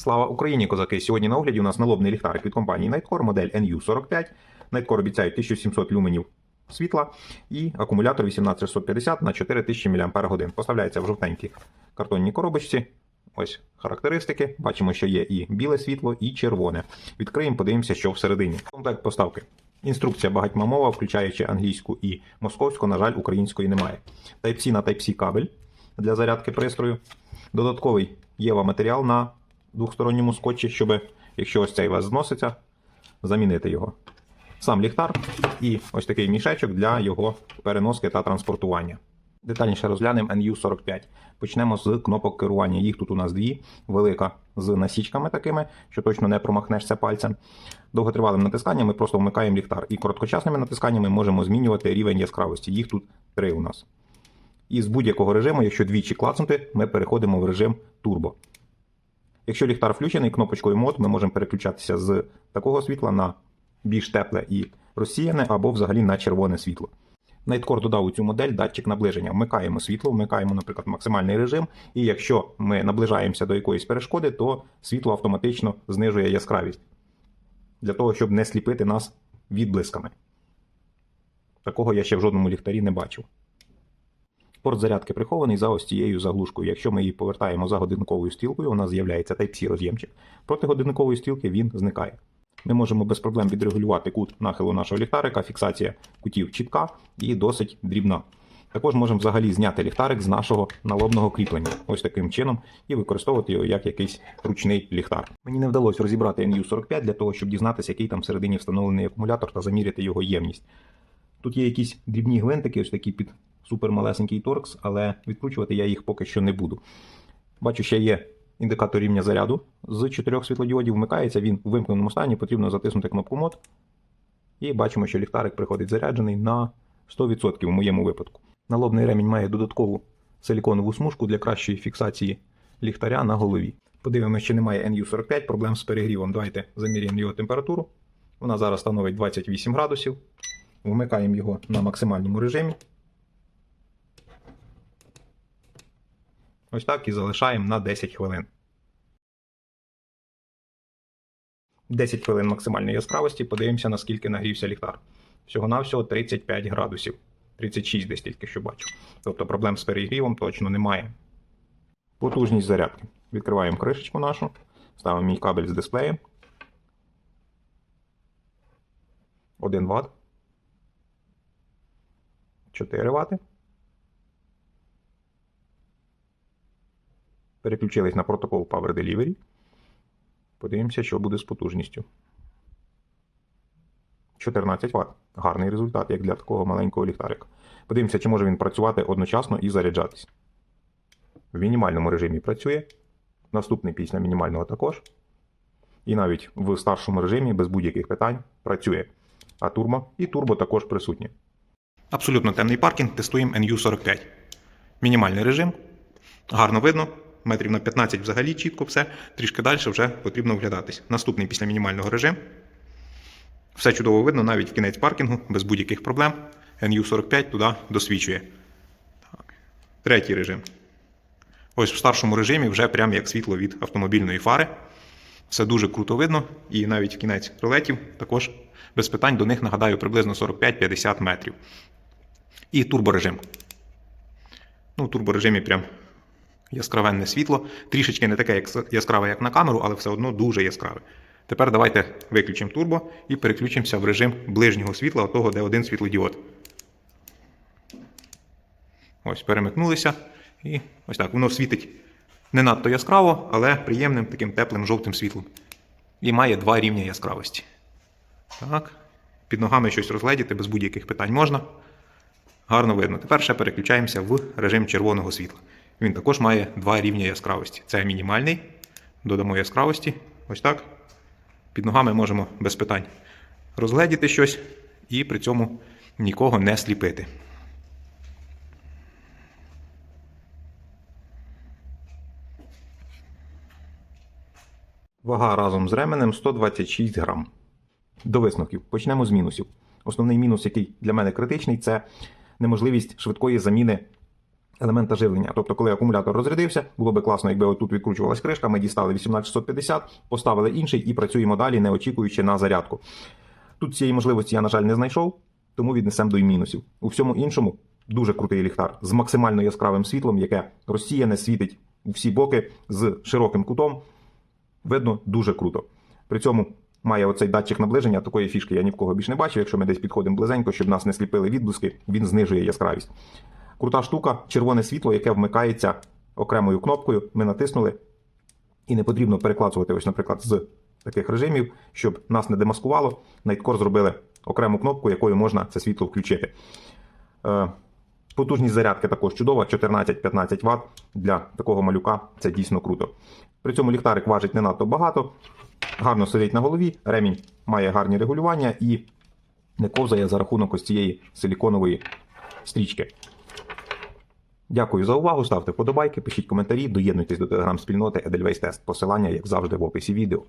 Слава Україні, козаки! Сьогодні на огляді у нас налобний ліхтарик від компанії Nightcore, модель NU45. Nightcore обіцяє 1700 люменів світла і акумулятор 18650 на 4000 мАч. Поставляється в жовтенькій картонній коробочці. Ось характеристики. Бачимо, що є і біле світло, і червоне. Відкриємо, подивимося, що всередині. Комплект поставки. Інструкція багатьма мова, включаючи англійську і московську, на жаль, української немає. Type-C на Type-C кабель для зарядки пристрою. Додатковий єва матеріал на двохсторонньому скотчі, щоб, якщо ось цей вас зноситься, замінити його. Сам ліхтар і ось такий мішечок для його переноски та транспортування. Детальніше розглянемо NU45. Почнемо з кнопок керування. Їх тут у нас дві. Велика з насічками такими, що точно не промахнешся пальцем. Довготривалим натисканням ми просто вмикаємо ліхтар. І короткочасними натисканнями можемо змінювати рівень яскравості. Їх тут три у нас. І з будь-якого режиму, якщо двічі клацнути, ми переходимо в режим турбо. Якщо ліхтар включений кнопочкою мод, ми можемо переключатися з такого світла на більш тепле і розсіяне, або взагалі на червоне світло. Nightcore додав у цю модель датчик наближення. Вмикаємо світло, вмикаємо, наприклад, максимальний режим, і якщо ми наближаємося до якоїсь перешкоди, то світло автоматично знижує яскравість для того, щоб не сліпити нас відблисками. Такого я ще в жодному ліхтарі не бачив. Порт зарядки прихований за ось цією заглушкою. Якщо ми її повертаємо за годинниковою стрілкою, у нас з'являється Type-C роз'ємчик. Проти годинникової стрілки він зникає. Ми можемо без проблем відрегулювати кут нахилу нашого ліхтарика, фіксація кутів чітка і досить дрібна. Також можемо взагалі зняти ліхтарик з нашого налобного кріплення, ось таким чином, і використовувати його як якийсь ручний ліхтар. Мені не вдалося розібрати NU45 для того, щоб дізнатися, який там всередині встановлений акумулятор та заміряти його ємність. Тут є якісь дрібні гвинтики, ось такі під супермалесенький торкс, але відкручувати я їх поки що не буду. Бачу, ще є індикатор рівня заряду. З чотирьох світлодіодів вмикається, він у вимкненому стані, потрібно затиснути кнопку мод. І бачимо, що ліхтарик приходить заряджений на 100% у моєму випадку. Налобний ремінь має додаткову силіконову смужку для кращої фіксації ліхтаря на голові. Подивимося, чи немає NU45, проблем з перегрівом. Давайте заміряємо його температуру. Вона зараз становить 28 градусів. Вмикаємо його на максимальному режимі. Ось так і залишаємо на 10 хвилин. 10 хвилин максимальної яскравості. Подивимося, наскільки нагрівся ліхтар. Всього-навсього 35 градусів. 36 десь тільки що бачу. Тобто проблем з перегрівом точно немає. Потужність зарядки. Відкриваємо кришечку нашу, ставимо мій кабель з дисплеєм. 1 Вт. 4 Вт. Переключились на протокол Power Delivery. Подивимося, що буде з потужністю. 14 Вт. Гарний результат, як для такого маленького ліхтарика. Подивимося, чи може він працювати одночасно і заряджатись. В мінімальному режимі працює. Наступний після мінімального також. І навіть в старшому режимі без будь-яких питань працює. А турбо і турбо також присутні. Абсолютно темний паркінг тестуємо NU45. Мінімальний режим. Гарно видно. Метрів на 15 взагалі чітко все. Трішки далі вже потрібно вглядатись. Наступний після мінімального режиму. Все чудово видно, навіть в кінець паркінгу, без будь-яких проблем. NU45 туди досвідчує. Так. Третій режим. Ось в старшому режимі вже прям як світло від автомобільної фари. Все дуже круто видно, і навіть в кінець прилетів також без питань до них нагадаю приблизно 45-50 метрів. І турборежим. Ну, в турборежимі прям яскравенне світло. Трішечки не таке яскраве, як на камеру, але все одно дуже яскраве. Тепер давайте виключимо турбо і переключимося в режим ближнього світла, того, де один світлодіод. Ось, перемикнулися. І ось так. Воно світить не надто яскраво, але приємним таким теплим жовтим світлом. І має два рівня яскравості. Так. Під ногами щось розгледіти без будь-яких питань можна. Гарно видно. Тепер ще переключаємося в режим червоного світла. Він також має два рівня яскравості. Це мінімальний. Додамо яскравості. Ось так. Під ногами можемо без питань розгледіти щось і при цьому нікого не сліпити. Вага разом з ременем 126 грам. До висновків. Почнемо з мінусів. Основний мінус, який для мене критичний, це неможливість швидкої заміни елемента живлення. Тобто, коли акумулятор розрядився, було би класно, якби отут відкручувалась кришка, ми дістали 18650, поставили інший і працюємо далі, не очікуючи на зарядку. Тут цієї можливості я, на жаль, не знайшов, тому віднесемо до і мінусів. У всьому іншому дуже крутий ліхтар з максимально яскравим світлом, яке розсіяне, світить у всі боки з широким кутом. Видно дуже круто. При цьому має оцей датчик наближення, такої фішки я ні в кого більш не бачив. Якщо ми десь підходимо близенько, щоб нас не сліпили відблиски, він знижує яскравість. Крута штука, червоне світло, яке вмикається окремою кнопкою. Ми натиснули, і не потрібно переклацувати, ось, наприклад, з таких режимів, щоб нас не демаскувало. Найткор зробили окрему кнопку, якою можна це світло включити. Е, Потужність зарядки також чудова, 14-15 Вт. Для такого малюка це дійсно круто. При цьому ліхтарик важить не надто багато, гарно сидить на голові, ремінь має гарні регулювання і не ковзає за рахунок ось цієї силіконової стрічки. Дякую за увагу. Ставте вподобайки, пишіть коментарі, доєднуйтесь до телеграм-спільноти Edelweiss Test. Посилання, як завжди, в описі відео.